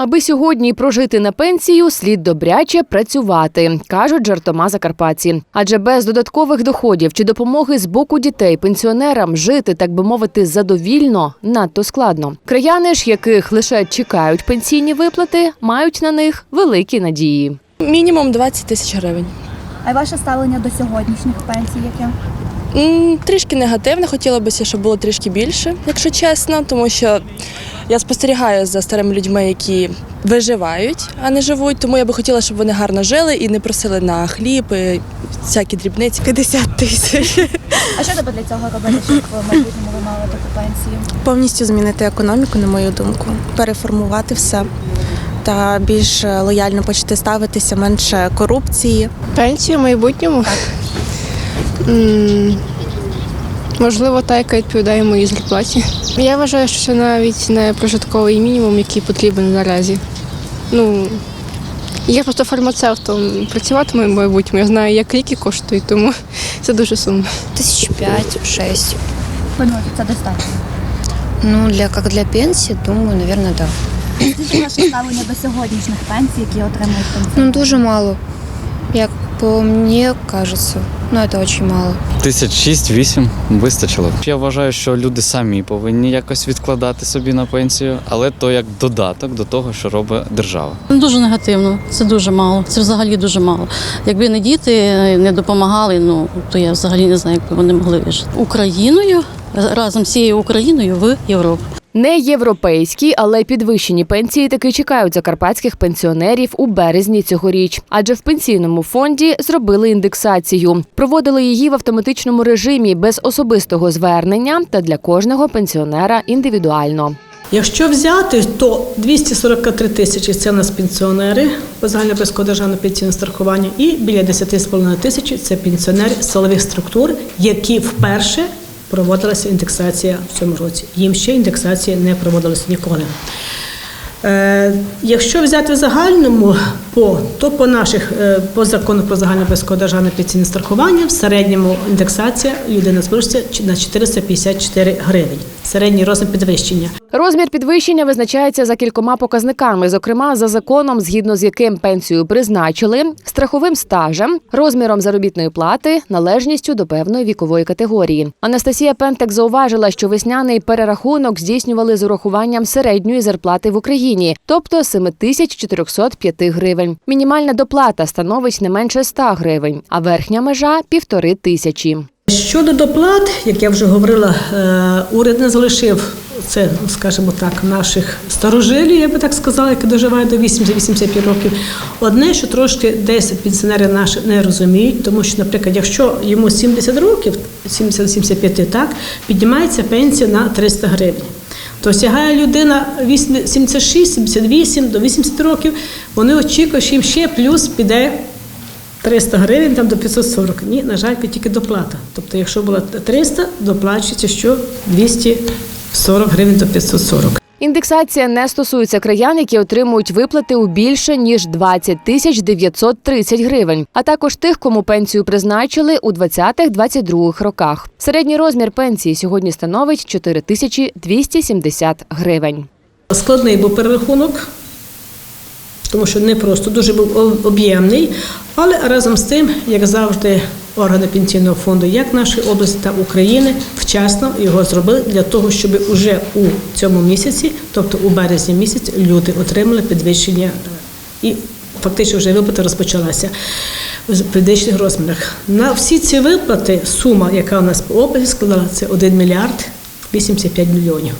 Аби сьогодні прожити на пенсію, слід добряче працювати, кажуть жартома закарпатці. Адже без додаткових доходів чи допомоги з боку дітей пенсіонерам жити, так би мовити, задовільно надто складно. Краяни ж, яких лише чекають пенсійні виплати, мають на них великі надії. Мінімум 20 тисяч гривень. А ваше ставлення до сьогоднішніх пенсій яке? Трішки негативне, хотіла б, щоб було трішки більше, якщо чесно, тому що я спостерігаю за старими людьми, які виживають, а не живуть. Тому я би хотіла, щоб вони гарно жили і не просили на хліб, і всякі дрібниці. 50 тисяч. А що треба для цього робити, щоб в майбутньому ви мали таку пенсію? Повністю змінити економіку, на мою думку, переформувати все та більш лояльно почати ставитися, менше корупції. Пенсію в майбутньому? М, Можливо, та, яка відповідає моїй зарплаті. Я вважаю, що це навіть не прожитковий мінімум, який потрібен наразі. Ну, я просто фармацевтом працюватиму в майбутньому. Я знаю, як ліки коштують, тому це дуже сумно. Тысяч пять-шесть. Ви думаєте, це достатньо? Ну, для как для пенсии, думаю, наверное, да. Скажіть ваше ставлення до сьогоднішніх пенсій, які отримують Ну, дуже мало. Як по мне кажется, ну это очень мало. Тисяч шість-вісім вистачило. Я вважаю, що люди самі повинні якось відкладати собі на пенсію, але то як додаток до того, що робить держава. Дуже негативно, це дуже мало. Це взагалі дуже мало. Якби не діти не допомагали, ну то я взагалі не знаю, як би вони могли вижити. Україною разом з цією Україною в Європу. Не європейські, але підвищені пенсії таки чекають закарпатських пенсіонерів у березні цьогоріч. Адже в пенсійному фонді зробили індексацію. Проводили її в автоматичному режимі без особистого звернення та для кожного пенсіонера індивідуально. Якщо взяти, то 243 тисячі це у нас пенсіонери по загальнообов'язкового державного пенсійного страхування, і біля 10,5 тисячі це пенсіонери силових структур, які вперше проводилася індексація в цьому році. Їм ще індексація не проводилася ніколи. Е, якщо взяти в загальному по то по наших е, по закону про загальне державне пенсійне страхування в середньому індексація людина збільшиться на 454 гривень. Середній розмір підвищення. Розмір підвищення визначається за кількома показниками, зокрема за законом, згідно з яким пенсію призначили, страховим стажем, розміром заробітної плати, належністю до певної вікової категорії. Анастасія Пентек зауважила, що весняний перерахунок здійснювали з урахуванням середньої зарплати в Україні, тобто 7405 гривень. Мінімальна доплата становить не менше 100 гривень, а верхня межа півтори тисячі. Щодо доплат, як я вже говорила, е, уряд не залишив це, скажімо так, наших старожилів, я би так сказала, які доживають до 80-85 років. Одне, що трошки десь пенсіонери наші не розуміють, тому що, наприклад, якщо йому 70 років, 70-75, так, піднімається пенсія на 300 гривень. То сягає людина 76, 78 до 80 років, вони очікують, що їм ще плюс піде 300 гривень там до 540. Ні, на жаль, тільки доплата. Тобто, якщо було 300, доплачується що 240 гривень до 540. Індексація не стосується краян, які отримують виплати у більше ніж 20 тисяч 930 гривень, а також тих, кому пенсію призначили у 20-22 роках. Середній розмір пенсії сьогодні становить 4 тисячі 270 гривень. Складний був перерахунок, тому що не просто дуже був об'ємний, але разом з тим, як завжди, органи пенсійного фонду, як нашої області та України, вчасно його зробили для того, щоб уже у цьому місяці, тобто у березні місяці, люди отримали підвищення і фактично вже виплата розпочалася в підвищених розмірах. На всі ці виплати сума, яка у нас по області складала, це 1 мільярд 85 мільйонів.